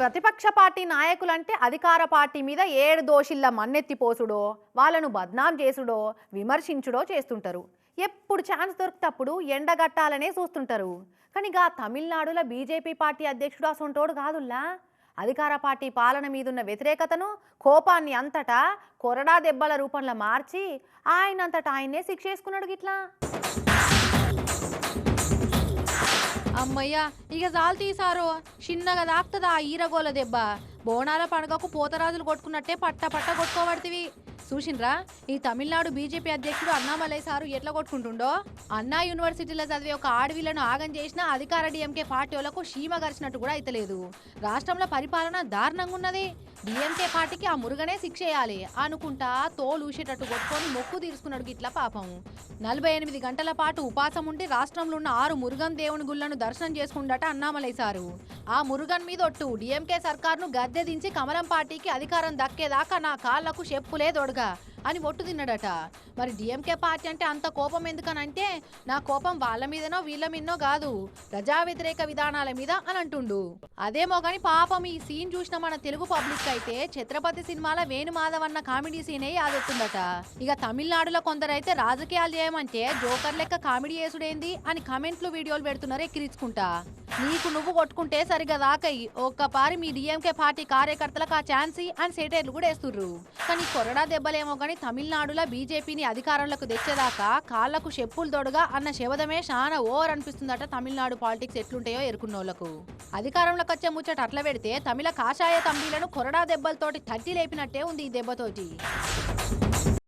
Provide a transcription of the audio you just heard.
ప్రతిపక్ష పార్టీ నాయకులంటే అధికార పార్టీ మీద ఏడు దోషిల్ల మన్నెత్తిపోసుడో వాళ్ళను బద్నాం చేసుడో విమర్శించుడో చేస్తుంటారు. ఎప్పుడు ఛాన్స్ దొరికితప్పుడు ఎండగట్టాలనే చూస్తుంటారు. కానీ గా తమిళనాడులో బీజేపీ పార్టీ అధ్యక్షుడు అసొంటోడు కాదుల్లా? అధికార పార్టీ పాలన మీదున్న వ్యతిరేకతను కోపాన్ని అంతటా కొరడా దెబ్బల రూపంలో మార్చి ఆయనంతటా ఆయన్నే శిక్షేసుకున్నాడు గిట్లా? అమ్మయ్య ఇక జాలు తీసారు చిన్నగా దాక్తదా ఆ ఈరగోల దెబ్బ? బోనాల పండుగకు పోతరాజులు కొట్టుకున్నట్టే పట్ట పట్ట కొట్టుకోబడుతుంది చూసిండ్రా ఈ తమిళనాడు బీజేపీ అధ్యక్షుడు అన్నామలై సారు ఎట్లా కొట్టుకుంటుండో? అన్నా యూనివర్సిటీలో చదివే ఒక ఆడవిలను ఆగం చేసిన అధికార డిఎంకే పార్టీలకు సీమ గరిచినట్టు కూడా అయితలేదు. రాష్ట్రంలో పరిపాలన దారుణంగా ఉన్నది డిఎంకే పార్టీకి ఆ మురుగనే శిక్షేయాలి అనుకుంటా తోలు ఊసేటట్టు కొట్టుకొని మొక్కు తీర్చుకున్నాడు గిట్ల పాపం. నలభై ఎనిమిది గంటల పాటు ఉపాసం ఉండి రాష్ట్రంలో ఉన్న ఆరు మురుగన్ దేవుని గుళ్ళను దర్శనం చేసుకుండట అన్నామలేశారు ఆ మురుగన్ మీద ఒట్టు డిఎంకే సర్కార్ను గద్దె దించి కమలం పార్టీకి అధికారం దక్కేదాకా నా కాళ్ళకు చెప్పులే దొడగా. అని ఒట్టు తిన్నాడట. మరి డిఎంకే పార్టీ అంటే అంత కోపం ఎందుకనంటే నా కోపం వాళ్ళ మీదనో వీళ్ళ మీదనో కాదు. ప్రజా వ్యతిరేక విధానాల మీద అని అంటుండు. అదేమో గాని పాపం ఈ సీన్ చూసిన మన తెలుగు పబ్లిక్ అయితే ఛత్రపతి సినిమాల వేణుమాధవ్ అన్న కామెడీ సీనే యాదొస్తుందట ఇక తమిళనాడులో కొందరైతే రాజకీయాలు చేయమంటే జోకర్ లెక్క కామెడీ చేసుడేంది అని కామెంట్లు వీడియోలు పెడుతున్నారు ఎక్కిరించుకుంటా. నీకు నువ్వు కొట్టుకుంటే సరిగా దాకయి. ఒక్కపారి మీ డిఎంకే పార్టీ కార్యకర్తలకు ఆ ఛాన్సీ అని సెటైర్లు కూడా వేస్తుర్రు. కానీ కొరడా దెబ్బలేమో కానీ తమిళనాడులో బీజేపీని అధికారంలోకి తెచ్చేదాకా కాళ్ళకు చెప్పులు తోడుగా అన్న శబదమే చాలా ఓవర్ అనిపిస్తుందట తమిళనాడు పాలిటిక్స్ ఎట్లుంటాయో ఎరుకున్నోళ్ళకు అధికారంలోకి వచ్చే ముచ్చట అట్లా పెడితే తమిళ కాషాయ తంబీలను కొరడా దెబ్బలతోటి తట్టి లేపినట్టే ఉంది ఈ దెబ్బతోటి.